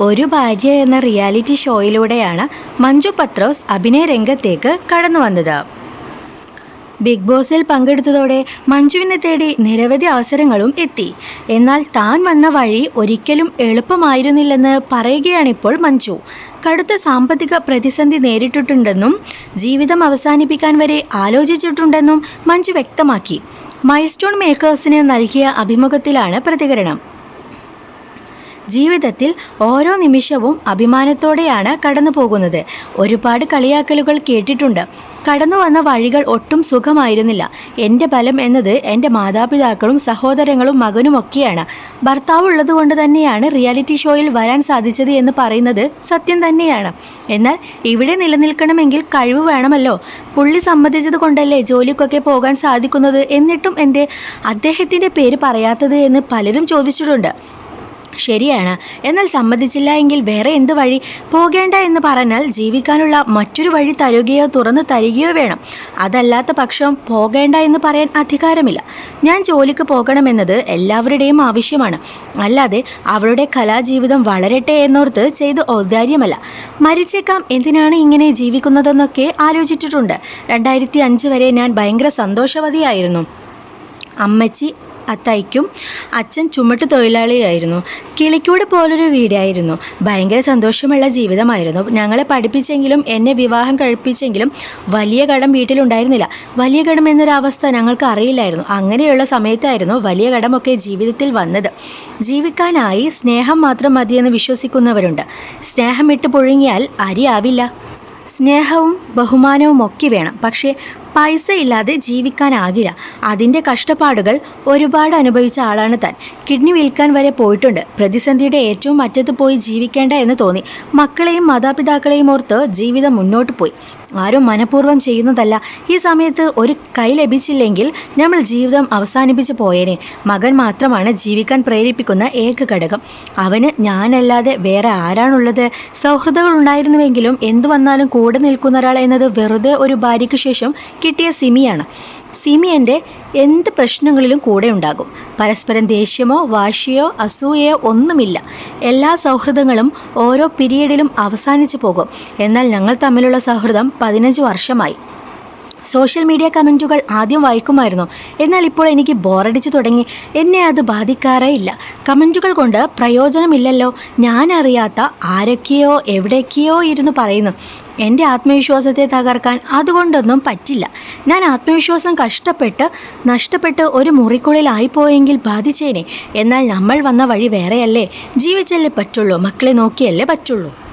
ഒരു ഭാര്യ എന്ന റിയാലിറ്റി ഷോയിലൂടെയാണ് മഞ്ജു പത്രോസ് അഭിനയ രംഗത്തേക്ക് കടന്നു വന്നത്. ബിഗ് ബോസിൽ പങ്കെടുത്തതോടെ മഞ്ജുവിനെ തേടി നിരവധി അവസരങ്ങളും എത്തി. എന്നാൽ താൻ വന്ന വഴി ഒരിക്കലും എളുപ്പമായിരുന്നില്ലെന്ന് പറയുകയാണിപ്പോൾ മഞ്ജു. കടുത്ത സാമ്പത്തിക പ്രതിസന്ധി നേരിട്ടിട്ടുണ്ടെന്നും ജീവിതം അവസാനിപ്പിക്കാൻ വരെ ആലോചിച്ചിട്ടുണ്ടെന്നും മഞ്ജു വ്യക്തമാക്കി. മൈൽസ്റ്റോൺ മേക്കേഴ്സിന് നൽകിയ അഭിമുഖത്തിലാണ് പ്രതികരണം. ജീവിതത്തിൽ ഓരോ നിമിഷവും അഭിമാനത്തോടെയാണ് കടന്നു പോകുന്നത് ഒരുപാട് കളിയാക്കലുകൾ കേട്ടിട്ടുണ്ട്. കടന്നു വന്ന വഴികൾ ഒട്ടും സുഖമായിരുന്നില്ല. എന്റെ ബലം എന്നത് എന്റെ മാതാപിതാക്കളും സഹോദരങ്ങളും മകനുമൊക്കെയാണ്. ഭർത്താവ് ഉള്ളതുകൊണ്ട് തന്നെയാണ് റിയാലിറ്റി ഷോയിൽ വരാൻ സാധിച്ചത് എന്ന് പറയുന്നത് സത്യം തന്നെയാണ്. എന്നാൽ ഇവിടെ നിലനിൽക്കണമെങ്കിൽ കഴിവ് വേണമല്ലോ. പുള്ളി സമ്മതിച്ചത് കൊണ്ടല്ലേ ജോലിക്കൊക്കെ പോകാൻ സാധിക്കുന്നത് എന്നിട്ടും എന്റെ അദ്ദേഹത്തിന്റെ പേര് പറയാത്തത് എന്ന് പലരും ചോദിച്ചിട്ടുണ്ട്. ശരിയാണ്. എന്നാൽ സമ്മതിച്ചില്ല എങ്കിൽ വേറെ എന്ത് വഴി? പോകേണ്ട എന്ന് പറഞ്ഞാൽ ജീവിക്കാനുള്ള മറ്റൊരു വഴി തരുകയോ തുറന്നു തരികയോ വേണം. അതല്ലാത്ത പക്ഷം പോകേണ്ട എന്ന് പറയാൻ അധികാരമില്ല. ഞാൻ ജോലിക്ക് പോകണമെന്നത് എല്ലാവരുടെയും ആവശ്യമാണ്. അല്ലാതെ അവളുടെ കലാജീവിതം വളരട്ടെ എന്നോർത്ത് ചെയ്ത് ഔദാര്യമല്ല. മരിച്ചേക്കാം എന്തിനാണ് ഇങ്ങനെ ജീവിക്കുന്നതെന്നൊക്കെ ആലോചിച്ചിട്ടുണ്ട്. രണ്ടായിരത്തി അഞ്ച് വരെ ഞാൻ ഭയങ്കര സന്തോഷവതിയായിരുന്നു. അമ്മച്ചി അത്തയ്ക്കും അച്ഛൻ ചുമട്ട് തൊഴിലാളിയായിരുന്നു. കിളിക്കൂട് പോലൊരു വീടായിരുന്നു. ഭയങ്കര സന്തോഷമുള്ള ജീവിതമായിരുന്നു. ഞങ്ങളെ പഠിപ്പിച്ചെങ്കിലും എന്നെ വിവാഹം കഴിപ്പിച്ചെങ്കിലും വലിയ കടം വീട്ടിലുണ്ടായിരുന്നില്ല. വലിയ കടം എന്നൊരവസ്ഥ ഞങ്ങൾക്ക് അറിയില്ലായിരുന്നു. അങ്ങനെയുള്ള സമയത്തായിരുന്നു വലിയ കടമൊക്കെ ജീവിതത്തിൽ വന്നത്. ജീവിക്കാനായി സ്നേഹം മാത്രം മതിയെന്ന് വിശ്വസിക്കുന്നവരുണ്ട്. സ്നേഹം ഇട്ട് പുഴുങ്ങിയാൽ അരിയാവില്ല സ്നേഹവും ബഹുമാനവും ഒക്കെ വേണം. പക്ഷേ പൈസ ഇല്ലാതെ ജീവിക്കാനാകില്ല. അതിന്റെ കഷ്ടപ്പാടുകൾ ഒരുപാട് അനുഭവിച്ച ആളാണ് താൻ. കിഡ്നി വിൽക്കാൻ വരെ പോയിട്ടുണ്ട്. പ്രതിസന്ധിയുടെ ഏറ്റവും അറ്റത്ത് പോയി ജീവിക്കേണ്ട എന്ന് തോന്നി. മക്കളെയും മാതാപിതാക്കളെയും ഓർത്ത് ജീവിതം മുന്നോട്ട് പോയി. ആരും മനഃപൂർവം ചെയ്യുന്നതല്ല. ഈ സമയത്ത് ഒരു കൈ ലഭിച്ചില്ലെങ്കിൽ നമ്മൾ ജീവിതം അവസാനിപ്പിച്ച് പോയേനെ. മകൻ മാത്രമാണ് ജീവിക്കാൻ പ്രേരിപ്പിക്കുന്ന ഏക ഘടകം. അവന് ഞാനല്ലാതെ വേറെ ആരാണുള്ളത്? സൗഹൃദങ്ങൾ ഉണ്ടായിരുന്നുവെങ്കിലും എന്തു വന്നാലും കൂടെ നിൽക്കുന്ന ഒരാൾ എന്നത് വെറുതെ ഒരു ഭാര്യയ്ക്ക് ശേഷം കിട്ടിയ സിമിയാണ്. സിമി എന്റെ എന്ത് പ്രശ്നങ്ങളിലും കൂടെ ഉണ്ടാകും. പരസ്പരം ദേഷ്യമോ വാശിയോ അസൂയയോ ഒന്നുമില്ല. എല്ലാ സൗഹൃദങ്ങളും ഓരോ പിരീഡിലും അവസാനിച്ചു പോകും. എന്നാൽ ഞങ്ങൾ തമ്മിലുള്ള സൗഹൃദം പതിനഞ്ച് വർഷമായി. സോഷ്യൽ മീഡിയ കമന്റുകൾ ആദ്യം വായിക്കുമായിരുന്നു. എന്നാൽ ഇപ്പോൾ എനിക്ക് ബോറടിച്ചു തുടങ്ങി. എന്നെ അത് ബാധിക്കാറേ ഇല്ല. കമന്റുകൾ കൊണ്ട് പ്രയോജനമില്ലല്ലോ. ഞാൻ അറിയാത്ത ആരൊക്കെയോ എവിടേക്കെയോ ഇരുന്ന് പറയുന്നു. എന്റെ ആത്മവിശ്വാസത്തെ തകർക്കാൻ അതുകൊണ്ടൊന്നും പറ്റില്ല. ഞാൻ ആത്മവിശ്വാസം കഷ്ടപ്പെട്ട് നഷ്ടപ്പെട്ട് ഒരു മുറിക്കുള്ളിലായിപ്പോയെങ്കിൽ ബാധിച്ചേനെ. എന്നാൽ നമ്മൾ വന്ന വഴി വേറെയല്ലേ. ജീവിച്ചല്ലേ പറ്റുള്ളൂ. മക്കളെ നോക്കിയല്ലേ പറ്റുള്ളൂ.